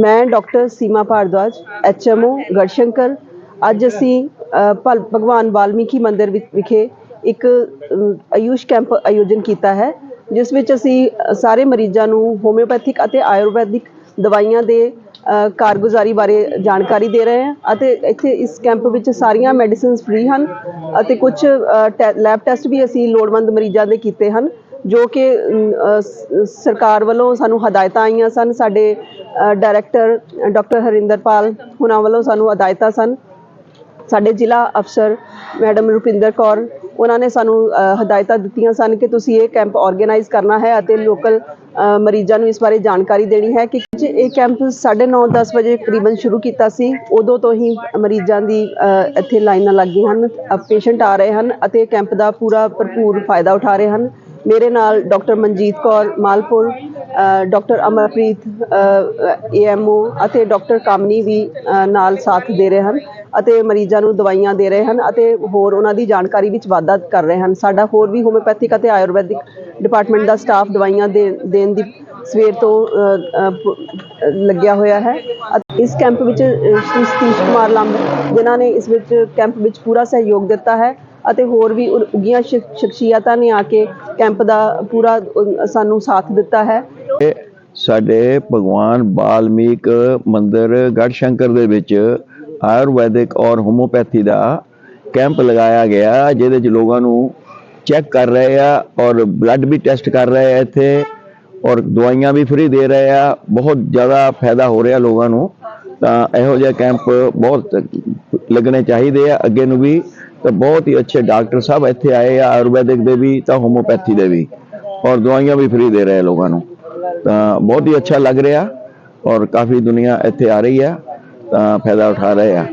ਮੈਂ doctor Seema Bhardwaj HMO Garhshankar. ਅੱਜ ਅਸੀਂ ਭਲ- ਭਗਵਾਨ ਵਾਲਮੀਕੀ ਮੰਦਿਰ ਵਿ- ਵਿਖੇ ਇੱਕ ਆਯੂਸ਼ ਕੈਂਪ ਆਯੋਜਨ ਕੀਤਾ ਹੈ, ਜਿਸ ਵਿੱਚ ਅਸੀਂ ਸਾਰੇ ਮਰੀਜ਼ਾਂ ਨੂੰ ਹੋਮਿਓਪੈਥਿਕ ਅਤੇ ਆਯੁਰਵੈਦਿਕ ਦਵਾਈਆਂ ਦੇ ਕਾਰਗੁਜ਼ਾਰੀ ਬਾਰੇ ਜਾਣਕਾਰੀ ਦੇ ਰਹੇ ਹਾਂ ਅਤੇ ਇੱਥੇ ਇਸ ਕੈਂਪ ਵਿੱਚ ਸਾਰੀਆਂ ਮੈਡੀਸਿਨਸ ਫ੍ਰੀ ਹਨ ਅਤੇ ਕੁਝ ਲੈਬ ਟੈਸਟ ਵੀ ਅਸੀਂ ਲੋੜਵੰਦ ਮਰੀਜ਼ਾਂ ਦੇ ਕੀਤੇ ਹਨ। ਜੋ ਕਿ ਸਰਕਾਰ ਵੱਲੋਂ ਸਾਨੂੰ ਹਦਾਇਤਾਂ ਆਈਆਂ ਸਨ, ਸਾਡੇ ਡਾਇਰੈਕਟਰ ਡਾਕਟਰ ਹਰਿੰਦਰਪਾਲ ਉਹਨਾਂ ਵੱਲੋਂ ਸਾਨੂੰ ਹਦਾਇਤਾਂ ਸਨ। ਸਾਡੇ ਜ਼ਿਲ੍ਹਾ ਅਫਸਰ ਮੈਡਮ ਰੁਪਿੰਦਰ ਕੌਰ, ਉਹਨਾਂ ਨੇ ਸਾਨੂੰ ਹਦਾਇਤਾਂ ਦਿੱਤੀਆਂ ਸਨ ਕਿ ਤੁਸੀਂ ਇਹ ਕੈਂਪ ਆਰਗੇਨਾਈਜ਼ ਕਰਨਾ ਹੈ ਅਤੇ ਲੋਕਲ ਮਰੀਜ਼ਾਂ ਨੂੰ ਇਸ ਬਾਰੇ ਜਾਣਕਾਰੀ ਦੇਣੀ ਹੈ। ਕਿ ਜੇ ਇਹ ਕੈਂਪ 9:30 10 ਵਜੇ ਤਕਰੀਬਨ ਸ਼ੁਰੂ ਕੀਤਾ ਸੀ। ਉਦੋਂ ਤੋਂ ਹੀ ਮਰੀਜ਼ਾਂ ਦੀ ਇੱਥੇ ਲਾਈਨਾਂ ਲੱਗ ਗਈਆਂ ਹਨ ਪੇਸ਼ੈਂਟ ਆ ਰਹੇ ਹਨ ਅਤੇ ਕੈਂਪ ਦਾ ਪੂਰਾ ਭਰਪੂਰ ਫਾਇਦਾ ਉਠਾ ਰਹੇ ਹਨ। ਮੇਰੇ ਨਾਲ ਡਾਕਟਰ ਮਨਜੀਤ ਕੌਰ ਮਾਲਪੁਰ ਅ, ਡਾਕਟਰ ਅਮਰਪ੍ਰੀਤ ਏਐਮਓ ਅਤੇ ਡਾਕਟਰ ਕਾਮਨੀ ਵੀ ਨਾਲ ਸਾਥ ਦੇ ਰਹੇ ਹਨ ਅਤੇ ਮਰੀਜ਼ਾਂ ਨੂੰ ਦਵਾਈਆਂ ਦੇ ਰਹੇ ਹਨ ਅਤੇ ਹੋਰ ਉਹਨਾਂ ਦੀ ਜਾਣਕਾਰੀ ਵਿੱਚ ਵਾਧਾ ਕਰ ਰਹੇ ਹਨ। ਸਾਡਾ ਹੋਰ ਵੀ ਹੋਮਿਓਪੈਥਿਕ ਅਤੇ ਆਯੁਰਵੈਦਿਕ ਡਿਪਾਰਟਮੈਂਟ ਦਾ ਸਟਾਫ ਦਵਾਈਆਂ ਦੇ ਦੇਣ ਦੀ ਸਵੇਰ ਤੋਂ ਲੱਗਿਆ ਹੋਇਆ ਹੈ ਅਤੇ ਇਸ ਕੈਂਪ ਵਿੱਚ ਸ਼੍ਰੀ ਸਤੀਸ਼ ਕੁਮਾਰ ਲੰਬ ਜਿਨ੍ਹਾਂ ਨੇ ਇਸ ਵਿੱਚ ਕੈਂਪ ਵਿੱਚ ਪੂਰਾ ਸਹਿਯੋਗ ਦਿੱਤਾ ਹੈ। ਅਤੇ ਹੋਰ ਵੀ ਉ- ਉੱਘੀਆਂ ਸ਼ਖਸੀਅਤਾਂ ਨੇ ਆ ਕੇ ਕੈਂਪ ਦਾ ਪੂਰਾ ਸਾਨੂੰ ਸਾਥ ਦਿੱਤਾ ਹੈ। ਸਾਡੇ ਭਗਵਾਨ ਬਾਲਮੀਕ ਮੰਦਿਰ ਗੜਸ਼ੰਕਰ ਦੇ ਵਿੱਚ ਆਯੁਰਵੈਦਿਕ ਔਰ ਹੋਮੋਪੈਥੀ ਦਾ ਕੈਂਪ ਲਗਾਇਆ ਗਿਆ, ਜਿਹਦੇ ਚ ਲੋਕਾਂ ਨੂੰ ਚੈੱਕ ਕਰ ਰਹੇ ਆ ਔਰ ਬਲੱਡ ਵੀ ਟੈਸਟ ਕਰ ਰਹੇ ਆ ਇੱਥੇ ਔਰ ਦਵਾਈਆਂ ਵੀ ਫ੍ਰੀ ਦੇ ਰਹੇ ਆ। ਬਹੁਤ ਜ਼ਿਆਦਾ ਫਾਇਦਾ ਹੋ ਰਿਹਾ ਲੋਕਾਂ ਨੂੰ। ਤਾਂ ਇਹੋ ਜਿਹੇ ਕੈਂਪ ਬਹੁਤ ਲੱਗਣੇ ਚਾਹੀਦੇ ਆ। ਅੱਗੇ ਨੂੰ ਵੀ ਤਾਂ ਬਹੁਤ ਹੀ ਅੱਛੇ ਡਾਕਟਰ ਸਾਹਿਬ ਇੱਥੇ ਆਏ ਆ, ਆਯੁਰਵੈਦਿਕ ਦੇ ਵੀ, ਤਾਂ ਹੋਮੋਪੈਥੀ ਦੇ ਵੀ। ਔਰ ਦਵਾਈਆਂ ਵੀ ਫ੍ਰੀ ਦੇ ਰਹੇ ਲੋਕਾਂ ਨੂੰ। ਤਾਂ ਬਹੁਤ ਹੀ ਅੱਛਾ ਲੱਗ ਰਿਹਾ ਔਰ ਕਾਫੀ ਦੁਨੀਆ ਇੱਥੇ ਆ ਰਹੀ ਹੈ ਤਾਂ ਫਾਇਦਾ ਉਠਾ ਰਹੇ ਆ।